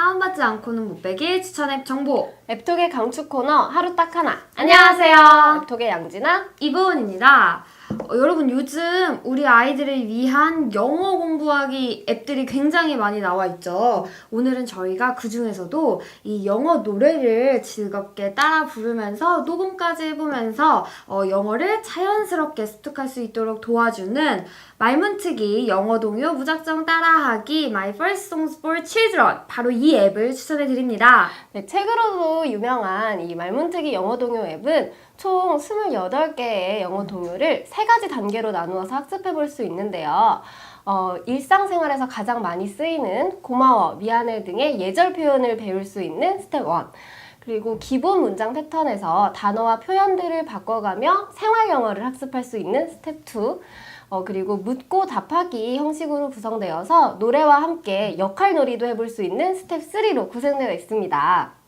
하지 않고는 못 빼길 추천 앱 정보 앱톡의 강추 코너 하루 딱 하나. 안녕하세요. 앱톡의 양진아. 이보은입니다. 어, 여러분 요즘 우리 아이들을 위한 영어 공부하기 앱들이 굉장히 많이 나와 있죠. 오늘은 저희가 그 중에서도 이 영어 노래를 즐겁게 따라 부르면서 녹음까지 해보면서 어, 영어를 자연스럽게 습득할 수 있도록 도와주는 말문트기 영어 동요 무작정 따라하기 My First Songs for Children 바로 이 앱을 추천해 드립니다. 네, 책으로도 유명한 이 말문트기 영어 동요 앱은 총 28개의 영어 동요를 세 가지 단계로 나누어서 학습해 볼 수 있는데요. 어, 일상생활에서 가장 많이 쓰이는 고마워, 미안해 등의 예절 표현을 배울 수 있는 스텝 1. 그리고 기본 문장 패턴에서 단어와 표현들을 바꿔가며 생활 영어를 학습할 수 있는 스텝 2. 어, 그리고 묻고 답하기 형식으로 구성되어서 노래와 함께 역할 놀이도 해볼 수 있는 스텝 3로 구성되어 있습니다.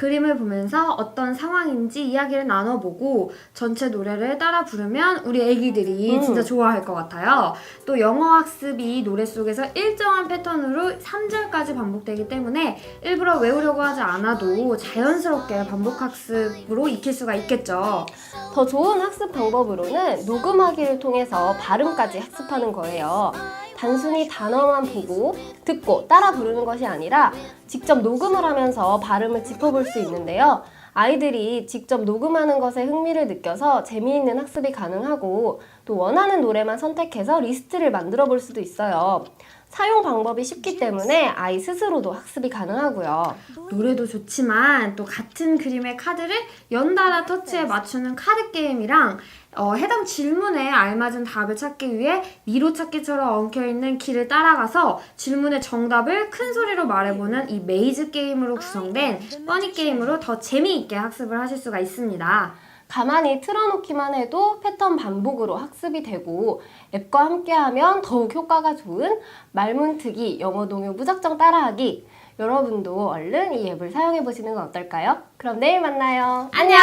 그림을 보면서 어떤 상황인지 이야기를 나눠보고 전체 노래를 따라 부르면 우리 애기들이 음. 진짜 좋아할 것 같아요. 또 영어 학습이 노래 속에서 일정한 패턴으로 3절까지 반복되기 때문에 일부러 외우려고 하지 않아도 자연스럽게 반복 학습으로 익힐 수가 있겠죠. 더 좋은 학습 방법으로는 녹음하기를 통해서 발음까지 학습하는 거예요. 단순히 단어만 보고 듣고 따라 부르는 것이 아니라 직접 녹음을 하면서 발음을 짚어볼 수 있는데요. 아이들이 직접 녹음하는 것에 흥미를 느껴서 재미있는 학습이 가능하고 또 원하는 노래만 선택해서 리스트를 만들어 볼 수도 있어요. 사용 방법이 쉽기 때문에 아이 스스로도 학습이 가능하고요. 노래도 좋지만 또 같은 그림의 카드를 연달아 터치해 맞추는 카드 게임이랑 어, 해당 질문에 알맞은 답을 찾기 위해 미로 찾기처럼 엉켜 있는 길을 따라가서 질문의 정답을 큰 소리로 말해보는 이 메이즈 게임으로 구성된 퍼니 게임으로 더 재미있게 학습을 하실 수가 있습니다. 가만히 틀어놓기만 해도 패턴 반복으로 학습이 되고 앱과 함께하면 더욱 효과가 좋은 말문트기 영어 동요 무작정 따라하기 여러분도 얼른 이 앱을 사용해 보시는 건 어떨까요? 그럼 내일 만나요. 안녕!